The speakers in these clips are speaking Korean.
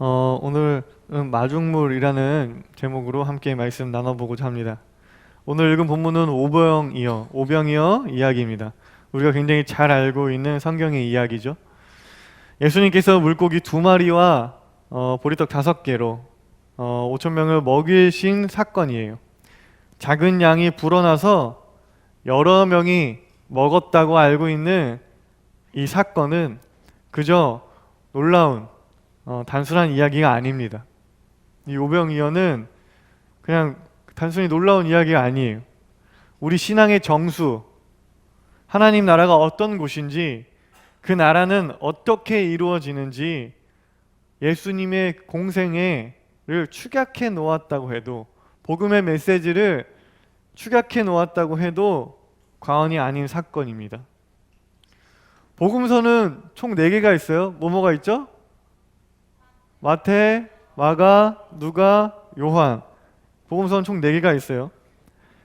어, 오늘 음, 마중물이라는 제목으로 함께 말씀 나눠보고자 합니다. 오늘 읽은 본문은 오병이어, 오병이어 이야기입니다. 우리가 굉장히 잘 알고 있는 성경의 이야기죠. 예수님께서 물고기 두 마리와 어, 보리떡 다섯 개로 어, 5천 명을 먹이신 사건이에요. 작은 양이 불어나서 여러 명이 먹었다고 알고 있는 이 사건은 그저 놀라운 어, 단순한 이야기가 아닙니다. 이 오병이어는 그냥 단순히 놀라운 이야기가 아니에요. 우리 신앙의 정수, 하나님 나라가 어떤 곳인지, 그 나라는 어떻게 이루어지는지 예수님의 공생애를 축약해 놓았다고 해도 복음의 메시지를 축약해 놓았다고 해도 과언이 아닌 사건입니다. 복음서는 총 4개가 있어요. 뭐뭐가 있죠? 마태, 마가, 누가, 요한. 복음서는 총 4개가 있어요.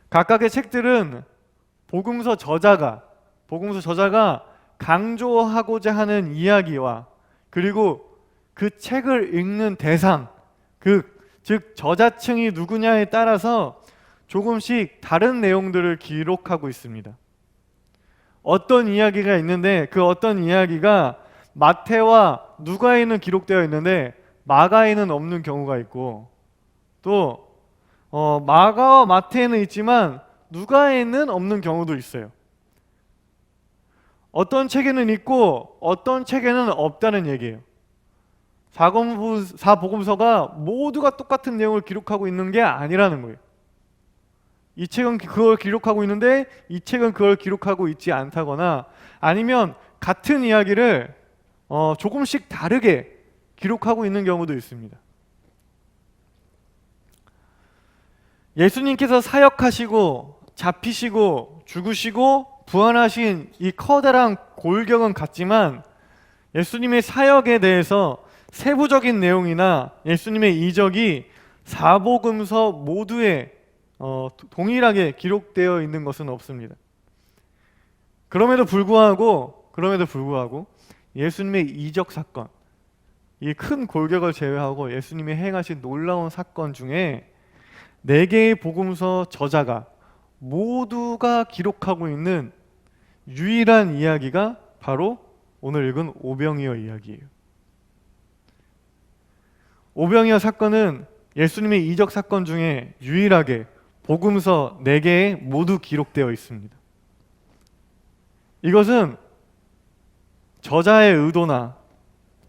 각각의 책들은 복음서 저자가 복음서 저자가 강조하고자 하는 이야기와 그리고 그 책을 읽는 대상, 그 즉 저자층이 누구냐에 따라서 조금씩 다른 내용들을 기록하고 있습니다. 어떤 이야기가 있는데 그 어떤 이야기가 마태와 누가에는 기록되어 있는데 마가에는 없는 경우가 있고 또 어, 마가와 마태에는 있지만 누가에는 없는 경우도 있어요. 어떤 책에는 있고 어떤 책에는 없다는 얘기예요. 사복음, 사복음서가 모두가 똑같은 내용을 기록하고 있는 게 아니라는 거예요. 이 책은 그걸 기록하고 있는데 이 책은 그걸 기록하고 있지 않다거나 아니면 같은 이야기를 어, 조금씩 다르게 기록하고 있는 경우도 있습니다. 예수님께서 사역하시고 잡히시고 죽으시고 부활하신 이 커다란 골격은 같지만 예수님의 사역에 대해서 세부적인 내용이나 예수님의 이적이 사복음서 모두에 어, 동일하게 기록되어 있는 것은 없습니다. 그럼에도 불구하고 그럼에도 불구하고 예수님의 이적 사건, 이 큰 골격을 제외하고 예수님이 행하신 놀라운 사건 중에 네 개의 복음서 저자가 모두가 기록하고 있는 유일한 이야기가 바로 오늘 읽은 오병이어 이야기예요. 오병이어 사건은 예수님의 이적 사건 중에 유일하게 복음서 네 개에 모두 기록되어 있습니다. 이것은 저자의 의도나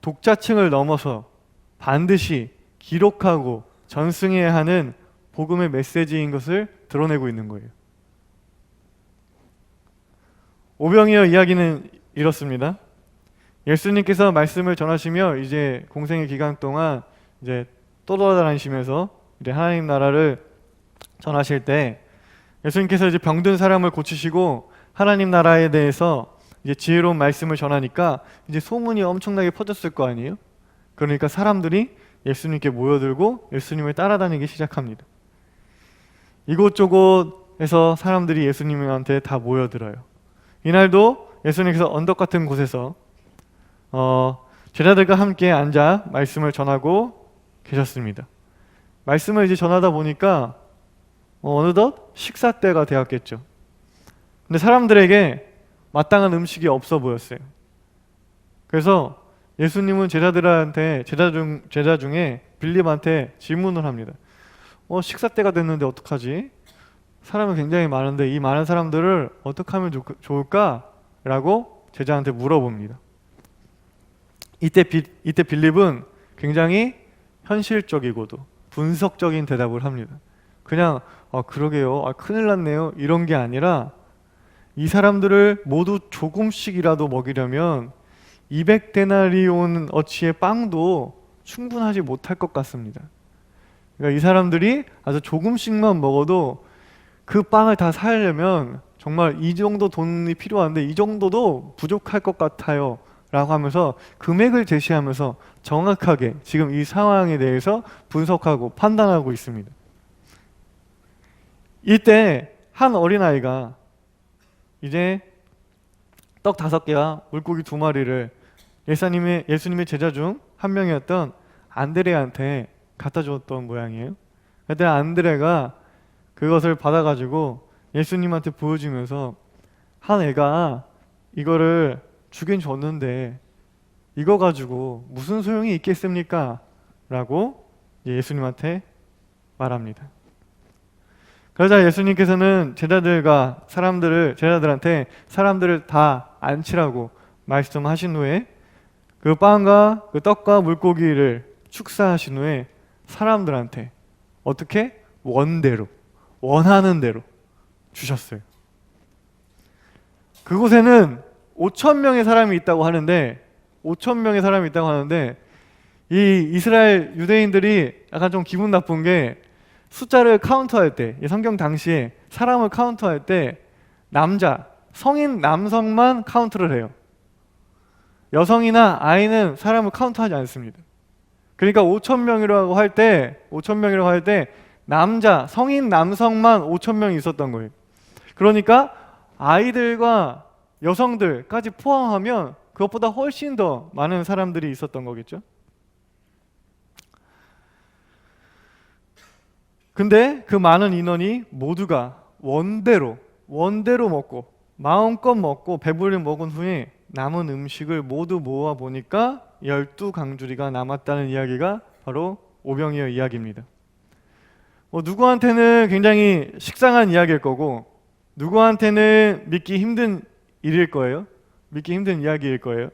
독자층을 넘어서 반드시 기록하고 전승해야 하는 복음의 메시지인 것을 드러내고 있는 거예요. 오병이어 이야기는 이렇습니다. 예수님께서 말씀을 전하시며 이제 공생의 기간 동안 이제 떠돌아다니시면서 이제 하나님 나라를 전하실 때 예수님께서 이제 병든 사람을 고치시고 하나님 나라에 대해서 이제 지혜로운 말씀을 전하니까 이제 소문이 엄청나게 퍼졌을 거 아니에요? 그러니까 사람들이 예수님께 모여들고 예수님을 따라다니기 시작합니다. 이곳저곳에서 사람들이 예수님한테 다 모여들어요. 이날도 예수님께서 언덕 같은 곳에서 어, 제자들과 함께 앉아 말씀을 전하고 계셨습니다. 말씀을 이제 전하다 보니까 어, 어느덧 식사 때가 되었겠죠. 근데 사람들에게 마땅한 음식이 없어 보였어요. 그래서 예수님은 제자들한테 제자 중 제자 중에 빌립한테 질문을 합니다. 어, 식사 때가 됐는데 어떡하지? 사람이 굉장히 많은데 이 많은 사람들을 어떻게 하면 좋, 좋을까?라고 제자한테 물어봅니다. 이때 비, 이때 빌립은 굉장히 현실적이고도 분석적인 대답을 합니다. 그냥 아 그러게요, 아 큰일 났네요 이런 게 아니라 이 사람들을 모두 조금씩이라도 먹이려면 200데나리온 어치의 빵도 충분하지 못할 것 같습니다. 그러니까 이 사람들이 아주 조금씩만 먹어도 그 빵을 다 사려면 정말 이 정도 돈이 필요한데 이 정도도 부족할 것 같아요. 라고 하면서 금액을 제시하면서 정확하게 지금 이 상황에 대해서 분석하고 판단하고 있습니다. 이때 한 어린아이가 이제 떡 다섯 개와 물고기 두 마리를 예수님의, 예수님의 제자 중 한 명이었던 안드레한테 갖다 줬던 모양이에요. 그때 안드레가 그것을 받아가지고 예수님한테 보여주면서 한 애가 이거를 주긴 줬는데 이거 가지고 무슨 소용이 있겠습니까? 라고 예수님한테 말합니다. 그러자 예수님께서는 제자들과 사람들을 제자들한테 사람들을 다 안치라고 말씀하신 후에 그 빵과 그 떡과 물고기를 축사하신 후에 사람들한테 어떻게 원대로 원하는 대로 주셨어요. 그곳에는 5천 명의 사람이 있다고 하는데 5천 명의 사람이 있다고 하는데 이 이스라엘 유대인들이 약간 좀 기분 나쁜 게 숫자를 카운트할 때, 이 성경 당시에 사람을 카운트할 때 남자, 성인 남성만 카운트를 해요. 여성이나 아이는 사람을 카운트하지 않습니다. 그러니까 5천 명이라고 할 때, 5천 명이라고 할 때 남자, 성인 남성만 5천 명이 있었던 거예요. 그러니까 아이들과 여성들까지 포함하면 그것보다 훨씬 더 많은 사람들이 있었던 거겠죠. 근데 그 많은 인원이 모두가 원대로 원대로 먹고 마음껏 먹고 배부르게 먹은 후에 남은 음식을 모두 모아 보니까 열두 강주리가 남았다는 이야기가 바로 오병이어 이야기입니다. 뭐 누구한테는 굉장히 식상한 이야기일 거고 누구한테는 믿기 힘든 일일 거예요. 믿기 힘든 이야기일 거예요.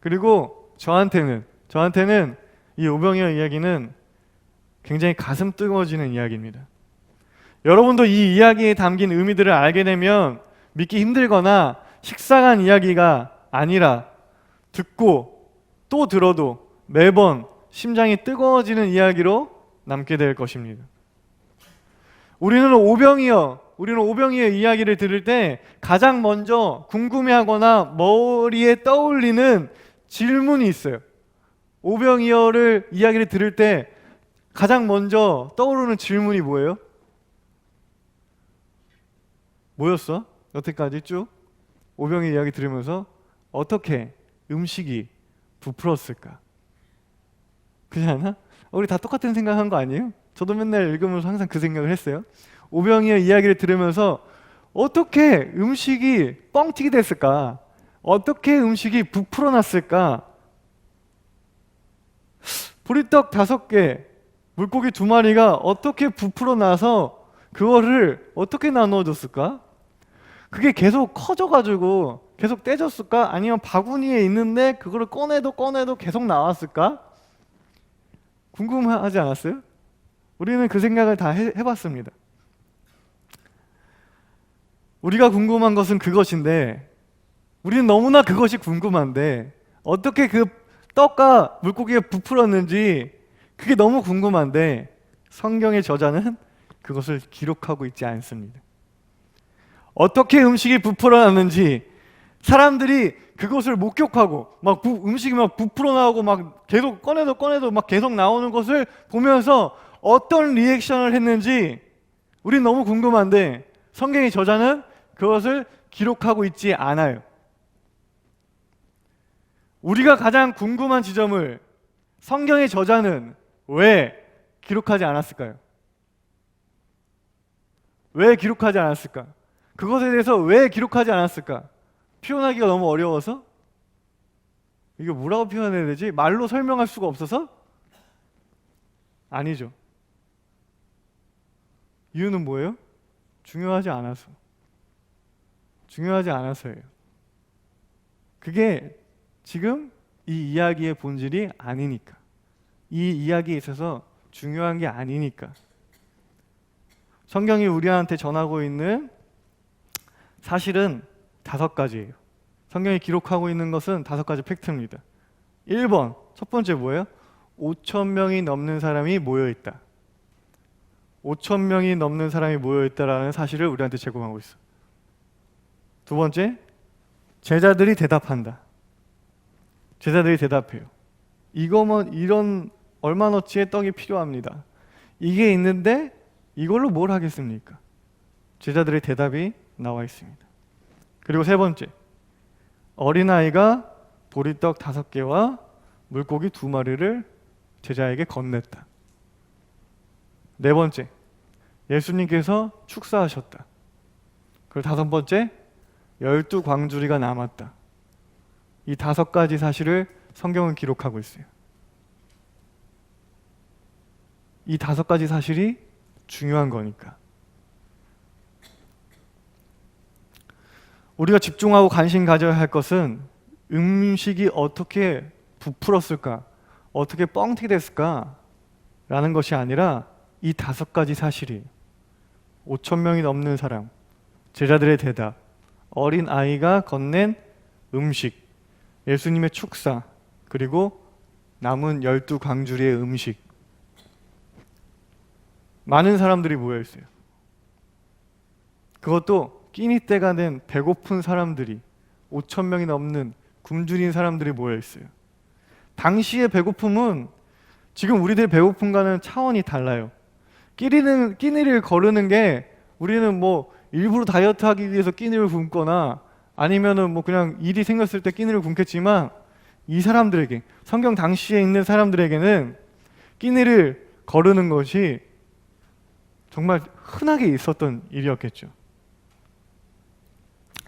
그리고 저한테는 저한테는 이 오병이어 이야기는 굉장히 가슴 뜨거워지는 이야기입니다. 여러분도 이 이야기에 담긴 의미들을 알게 되면 믿기 힘들거나 식상한 이야기가 아니라 듣고 또 들어도 매번 심장이 뜨거워지는 이야기로 남게 될 것입니다. 우리는 오병이어, 우리는 오병이의 이야기를 들을 때 가장 먼저 궁금해하거나 머리에 떠올리는 질문이 있어요. 오병이어를 이야기를 들을 때 가장 먼저 떠오르는 질문이 뭐예요? 뭐였어? 여태까지 쭉 오병의 이야기 들으면서 어떻게 음식이 부풀었을까? 그렇지 않아? 우리 다 똑같은 생각한 거 아니에요? 저도 맨날 읽으면서 항상 그 생각을 했어요. 오병이의 이야기를 들으면서 어떻게 음식이 뻥튀기 됐을까? 어떻게 음식이 부풀어 났을까? 보리떡 다섯 개, 물고기 두 마리가 어떻게 부풀어 나서 그거를 어떻게 나누어 줬을까? 그게 계속 커져가지고 계속 떼졌을까? 아니면 바구니에 있는데 그거를 꺼내도 꺼내도 계속 나왔을까? 궁금하지 않았어요? 우리는 그 생각을 다 해, 해봤습니다. 우리가 궁금한 것은 그것인데 우리는 너무나 그것이 궁금한데 어떻게 그 떡과 물고기가 부풀었는지 그게 너무 궁금한데 성경의 저자는 그것을 기록하고 있지 않습니다. 어떻게 음식이 부풀어 났는지 사람들이 그것을 목격하고 막 부, 음식이 막 부풀어 나오고 막 계속 꺼내도 꺼내도 막 계속 나오는 것을 보면서 어떤 리액션을 했는지 우린 너무 궁금한데 성경의 저자는 그것을 기록하고 있지 않아요. 우리가 가장 궁금한 지점을 성경의 저자는 왜 기록하지 않았을까요? 왜 기록하지 않았을까? 그것에 대해서 왜 기록하지 않았을까? 표현하기가 너무 어려워서? 이게 뭐라고 표현해야 되지? 말로 설명할 수가 없어서? 아니죠. 이유는 뭐예요? 중요하지 않아서. 중요하지 않아서예요. 그게 지금 이 이야기의 본질이 아니니까. 이 이야기에 있어서 중요한 게 아니니까. 성경이 우리한테 전하고 있는 사실은 다섯 가지예요. 성경이 기록하고 있는 것은 다섯 가지 팩트입니다. 1번, 첫 번째 뭐예요? 5천 명이 넘는 사람이 모여 있다. 5천 명이 넘는 사람이 모여 있다라는 사실을 우리한테 제공하고 있어. 두 번째, 제자들이 대답한다. 제자들이 대답해요. 이거면 이런 얼마너치의 떡이 필요합니다. 이게 있는데 이걸로 뭘 하겠습니까? 제자들의 대답이 나와 있습니다. 그리고 세 번째, 어린아이가 보리떡 다섯 개와 물고기 두 마리를 제자에게 건넸다. 네 번째, 예수님께서 축사하셨다. 그리고 다섯 번째, 열두 광주리가 남았다. 이 다섯 가지 사실을 성경은 기록하고 있어요. 이 다섯 가지 사실이 중요한 거니까. 우리가 집중하고 관심 가져야 할 것은 음식이 어떻게 부풀었을까? 어떻게 뻥튀기 됐을까? 라는 것이 아니라 이 다섯 가지 사실이 5천 명이 넘는 사람, 제자들의 대답, 어린 아이가 건넨 음식, 예수님의 축사, 그리고 남은 열두 광주리의 음식. 많은 사람들이 모여 있어요. 그것도 끼니 때가 된 배고픈 사람들이 5천 명이 넘는 굶주린 사람들이 모여 있어요. 당시의 배고픔은 지금 우리들 배고픔과는 차원이 달라요. 끼니는 끼니를 거르는 게 우리는 뭐 일부러 다이어트하기 위해서 끼니를 굶거나 아니면은 뭐 그냥 일이 생겼을 때 끼니를 굶겠지만 이 사람들에게 성경 당시에 있는 사람들에게는 끼니를 거르는 것이 정말 흔하게 있었던 일이었겠죠.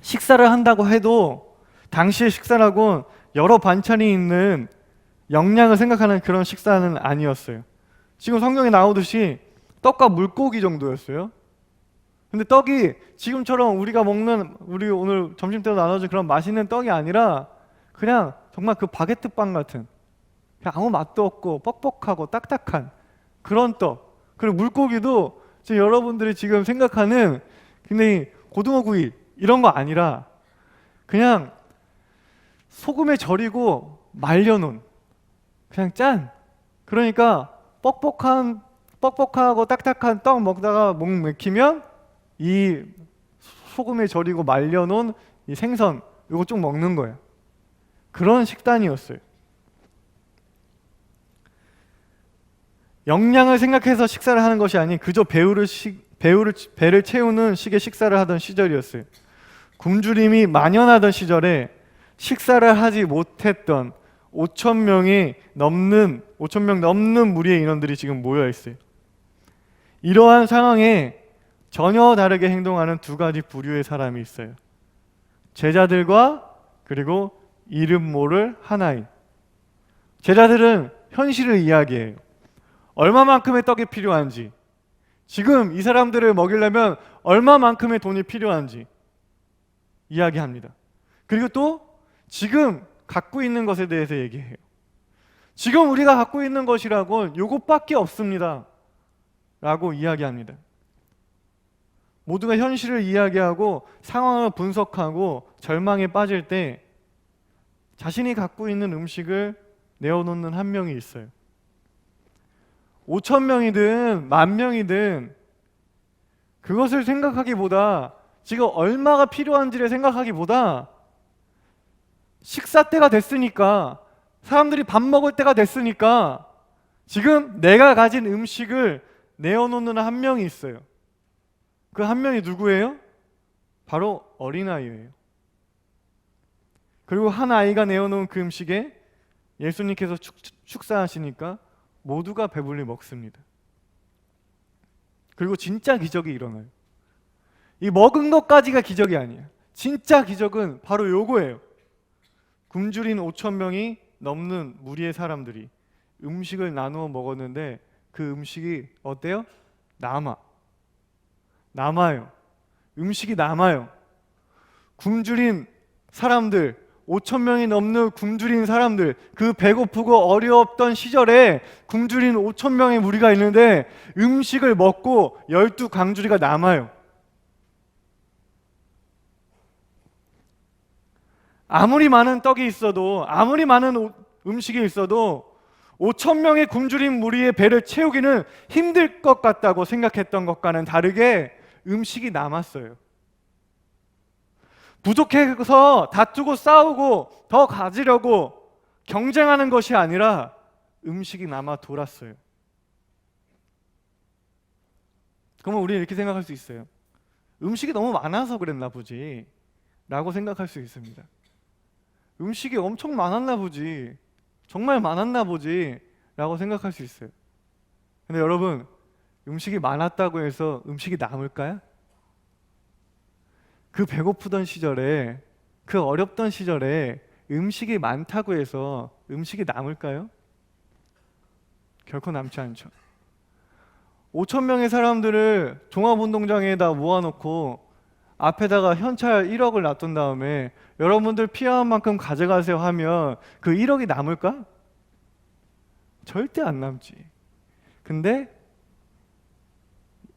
식사를 한다고 해도 당시의 식사라곤 여러 반찬이 있는 영양을 생각하는 그런 식사는 아니었어요. 지금 성경에 나오듯이 떡과 물고기 정도였어요. 근데 떡이 지금처럼 우리가 먹는 우리 오늘 점심 때도 나눠준 그런 맛있는 떡이 아니라 그냥 정말 그 바게트 빵 같은 그냥 아무 맛도 없고 뻑뻑하고 딱딱한 그런 떡. 그리고 물고기도 여러분들이 지금 생각하는 굉장히 고등어 구이 이런 거 아니라 그냥 소금에 절이고 말려놓은 그냥 짠. 그러니까 뻑뻑한 뻑뻑하고 딱딱한 떡 먹다가 목 맥히면 이 소금에 절이고 말려놓은 이 생선 이거 쭉 먹는 거예요. 그런 식단이었어요. 영양을 생각해서 식사를 하는 것이 아닌 그저 배우를 시, 배우를 배를 채우는 식의 식사를 하던 시절이었어요. 굶주림이 만연하던 시절에 식사를 하지 못했던 5천 명이 넘는 5천 명 넘는 무리의 인원들이 지금 모여 있어요. 이러한 상황에 전혀 다르게 행동하는 두 가지 부류의 사람이 있어요. 제자들과 그리고 이름 모를 하나인. 제자들은 현실을 이야기해요. 얼마만큼의 떡이 필요한지, 지금 이 사람들을 먹이려면 얼마만큼의 돈이 필요한지 이야기합니다. 그리고 또 지금 갖고 있는 것에 대해서 얘기해요. 지금 우리가 갖고 있는 것이라곤 요것밖에 없습니다. 라고 이야기합니다. 모두가 현실을 이야기하고 상황을 분석하고 절망에 빠질 때 자신이 갖고 있는 음식을 내어놓는 한 명이 있어요. 5천 명이든 만 명이든 그것을 생각하기보다 지금 얼마가 필요한지를 생각하기보다 식사 때가 됐으니까 사람들이 밥 먹을 때가 됐으니까 지금 내가 가진 음식을 내어놓는 한 명이 있어요. 그 한 명이 누구예요? 바로 어린아이예요. 그리고 한 아이가 내어놓은 그 음식에 예수님께서 축, 축사하시니까 모두가 배불리 먹습니다. 그리고 진짜 기적이 일어나요. 이 먹은 것까지가 기적이 아니에요. 진짜 기적은 바로 요거예요. 굶주린 5천 명이 넘는 무리의 사람들이 음식을 나누어 먹었는데 그 음식이 어때요? 남아. 남아요. 음식이 남아요. 굶주린 사람들, 5천 명이 넘는 굶주린 사람들, 그 배고프고 어려웠던 시절에 굶주린 5천 명의 무리가 있는데 음식을 먹고 열두 강주리가 남아요. 아무리 많은 떡이 있어도 아무리 많은 오- 음식이 있어도 5천 명의 굶주린 무리의 배를 채우기는 힘들 것 같다고 생각했던 것과는 다르게 음식이 남았어요. 부족해서 다투고 싸우고 더 가지려고 경쟁하는 것이 아니라 음식이 남아 돌았어요. 그러면 우리는 이렇게 생각할 수 있어요. 음식이 너무 많아서 그랬나 보지. 라고 생각할 수 있습니다. 음식이 엄청 많았나 보지. 정말 많았나 보지. 라고 생각할 수 있어요. 근데 여러분, 음식이 많았다고 해서 음식이 남을까요? 그 배고프던 시절에, 그 어렵던 시절에 음식이 많다고 해서 음식이 남을까요? 결코 남지 않죠. 5천 명의 사람들을 종합운동장에다 모아놓고 앞에다가 현찰 1억을 놔둔 다음에 여러분들 필요한 만큼 가져가세요 하면 그 1억이 남을까? 절대 안 남지. 근데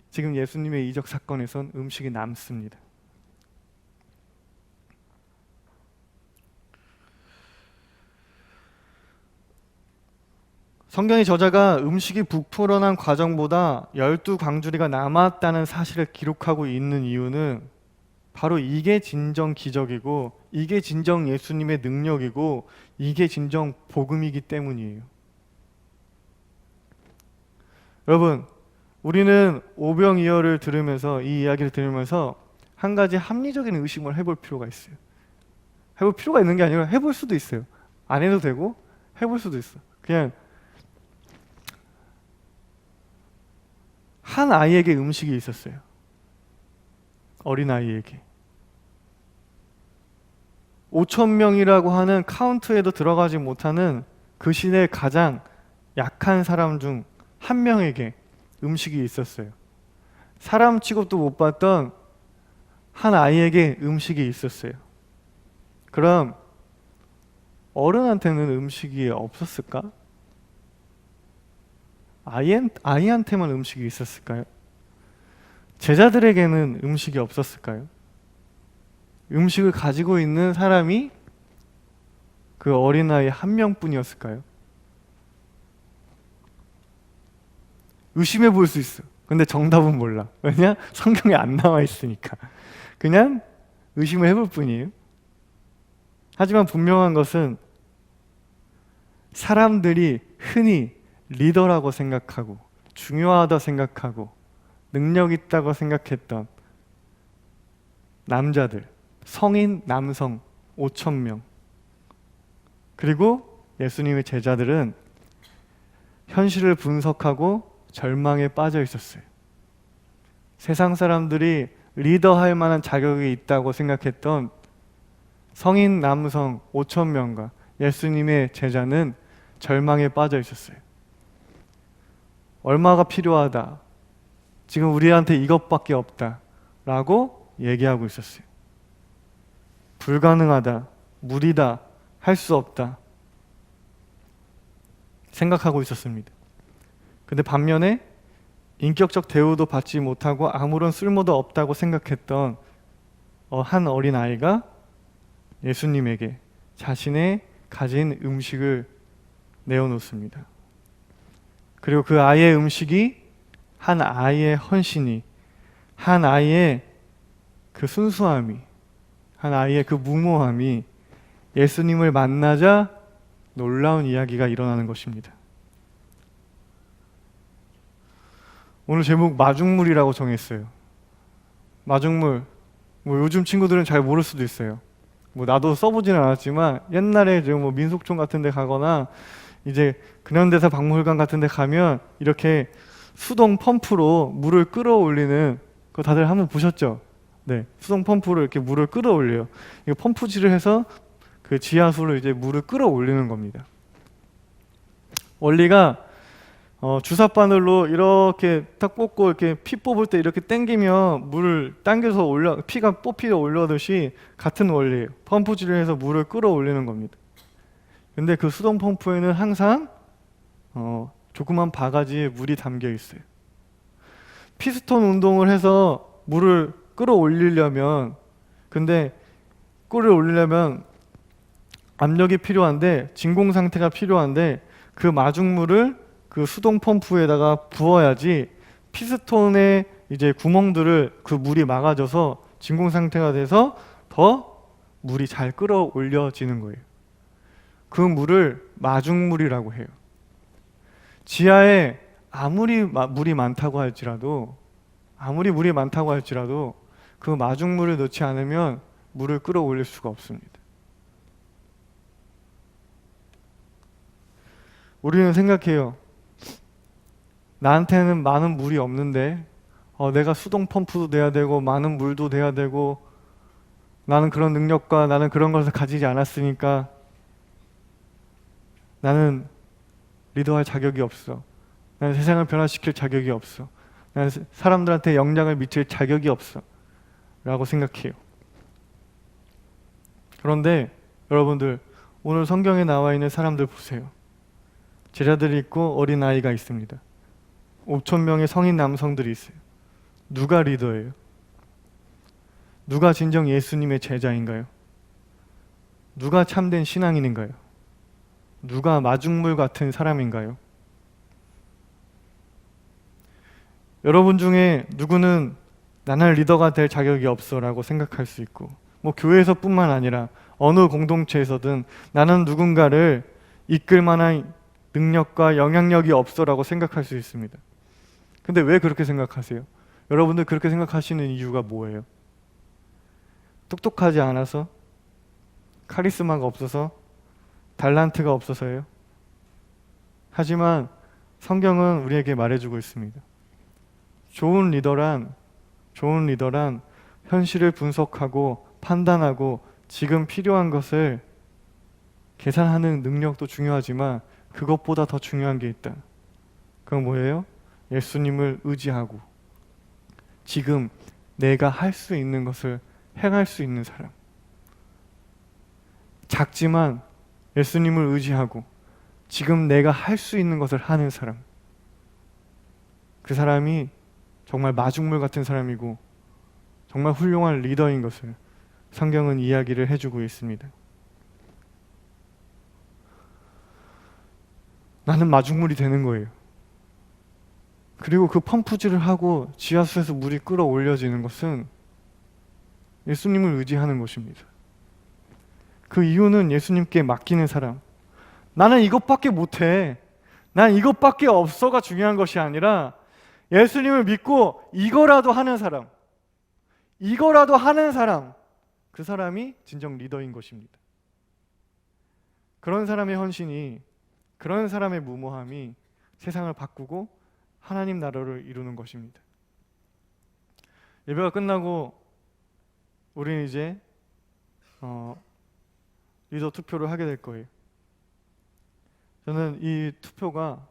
지금 예수님의 이적 사건에선 음식이 남습니다. 성경의 저자가 음식이 부풀어난 과정보다 열두 광주리가 남았다는 사실을 기록하고 있는 이유는 바로 이게 진정 기적이고 이게 진정 예수님의 능력이고 이게 진정 복음이기 때문이에요. 여러분, 우리는 오병이어를 들으면서 이 이야기를 들으면서 한 가지 합리적인 의심을 해볼 필요가 있어요. 해볼 필요가 있는 게 아니라 해볼 수도 있어요. 안 해도 되고 해볼 수도 있어. 그냥 한 아이에게 음식이 있었어요. 어린 아이에게. 5천 명이라고 하는 카운트에도 들어가지 못하는 그 시대의 가장 약한 사람 중 한 명에게 음식이 있었어요. 사람 취급도 못 받던 한 아이에게 음식이 있었어요. 그럼 어른한테는 음식이 없었을까? 아이, 아이한테만 음식이 있었을까요? 제자들에게는 음식이 없었을까요? 음식을 가지고 있는 사람이 그 어린아이 한 명뿐이었을까요? 의심해 볼 수 있어. 근데 정답은 몰라. 왜냐? 성경에 안 나와 있으니까. 그냥 의심을 해볼 뿐이에요. 하지만 분명한 것은 사람들이 흔히 리더라고 생각하고 중요하다 생각하고 능력 있다고 생각했던 남자들, 성인 남성 5천 명. 그리고 예수님의 제자들은 현실을 분석하고 절망에 빠져 있었어요. 세상 사람들이 리더할 만한 자격이 있다고 생각했던 성인 남성 5천 명과 예수님의 제자는 절망에 빠져 있었어요. 얼마가 필요하다. 지금 우리한테 이것밖에 없다. 라고 얘기하고 있었어요. 불가능하다. 무리다. 할 수 없다. 생각하고 있었습니다. 근데 반면에 인격적 대우도 받지 못하고 아무런 쓸모도 없다고 생각했던 어, 한 어린 아이가 예수님에게 자신의 가진 음식을 내어놓습니다. 그리고 그 아이의 음식이 한 아이의 헌신이, 한 아이의 그 순수함이, 한 아이의 그 무모함이 예수님을 만나자 놀라운 이야기가 일어나는 것입니다. 오늘 제목 마중물이라고 정했어요. 마중물. 뭐 요즘 친구들은 잘 모를 수도 있어요. 뭐 나도 써보지는 않았지만 옛날에 뭐 민속촌 같은 데 가거나 이제 근현대사 박물관 같은 데 가면 이렇게 수동 펌프로 물을 끌어올리는 거 다들 한번 보셨죠? 네. 수동 펌프로 이렇게 물을 끌어올려요. 이거 펌프질을 해서 그 지하수로 이제 물을 끌어올리는 겁니다. 원리가 어, 주사 바늘로 이렇게 딱 뽑고 이렇게 피 뽑을 때 이렇게 당기면 물을 당겨서 올려 피가 뽑히어 올려듯이 같은 원리예요. 펌프질을 해서 물을 끌어올리는 겁니다. 근데 그 수동 펌프에는 항상 어, 조그만 바가지에 물이 담겨 있어요. 피스톤 운동을 해서 물을 끌어올리려면 근데 끌어올리려면 압력이 필요한데 진공 상태가 필요한데 그 마중물을 그 수동 펌프에다가 부어야지 피스톤의 이제 구멍들을 그 물이 막아줘서 진공 상태가 돼서 더 물이 잘 끌어올려지는 거예요. 그 물을 마중물이라고 해요. 지하에 아무리 물이 많다고 할지라도 아무리 물이 많다고 할지라도 그 마중물을 넣지 않으면 물을 끌어올릴 수가 없습니다. 우리는 생각해요. 나한테는 많은 물이 없는데 어, 내가 수동 펌프도 돼야 되고 많은 물도 돼야 되고 나는 그런 능력과 나는 그런 것을 가지지 않았으니까 나는 리더할 자격이 없어. 나는 세상을 변화시킬 자격이 없어. 나는 사- 사람들한테 영향을 미칠 자격이 없어. 라고 생각해요. 그런데 여러분들 오늘 성경에 나와 있는 사람들 보세요. 제자들이 있고 어린 아이가 있습니다. 5천 명의 성인 남성들이 있어요. 누가 리더예요? 누가 진정 예수님의 제자인가요? 누가 참된 신앙인인가요? 누가 마중물 같은 사람인가요? 여러분 중에 누구는 나는 리더가 될 자격이 없어라고 생각할 수 있고 뭐 교회에서뿐만 아니라 어느 공동체에서든 나는 누군가를 이끌 만한 능력과 영향력이 없어라고 생각할 수 있습니다. 근데 왜 그렇게 생각하세요? 여러분들 그렇게 생각하시는 이유가 뭐예요? 똑똑하지 않아서? 카리스마가 없어서? 달란트가 없어서예요? 하지만 성경은 우리에게 말해주고 있습니다. 좋은 리더란 좋은 리더란 현실을 분석하고 판단하고 지금 필요한 것을 계산하는 능력도 중요하지만 그것보다 더 중요한 게 있다. 그건 뭐예요? 예수님을 의지하고 지금 내가 할 수 있는 것을 행할 수 있는 사람. 작지만 예수님을 의지하고 지금 내가 할 수 있는 것을 하는 사람. 그 사람이 정말 마중물 같은 사람이고 정말 훌륭한 리더인 것을 성경은 이야기를 해주고 있습니다. 나는 마중물이 되는 거예요. 그리고 그 펌프질을 하고 지하수에서 물이 끌어올려지는 것은 예수님을 의지하는 것입니다. 그 이유는 예수님께 맡기는 사람. 나는 이것밖에 못해. 난 이것밖에 없어가 중요한 것이 아니라 예수님을 믿고 이거라도 하는 사람. 이거라도 하는 사람. 그 사람이 진정 리더인 것입니다. 그런 사람의 헌신이 그런 사람의 무모함이 세상을 바꾸고 하나님 나라를 이루는 것입니다. 예배가 끝나고 우리는 이제 어, 리더 투표를 하게 될 거예요. 저는 이 투표가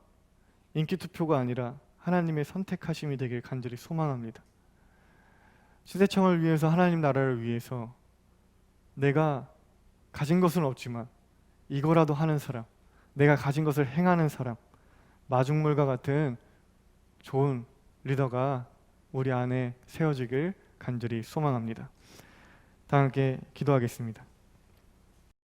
인기 투표가 아니라 하나님의 선택하심이 되길 간절히 소망합니다. 시대청을 위해서 하나님 나라를 위해서 내가 가진 것은 없지만 이거라도 하는 사람, 내가 가진 것을 행하는 사람, 마중물과 같은 좋은 리더가 우리 안에 세워지길 간절히 소망합니다. 다 함께 기도하겠습니다.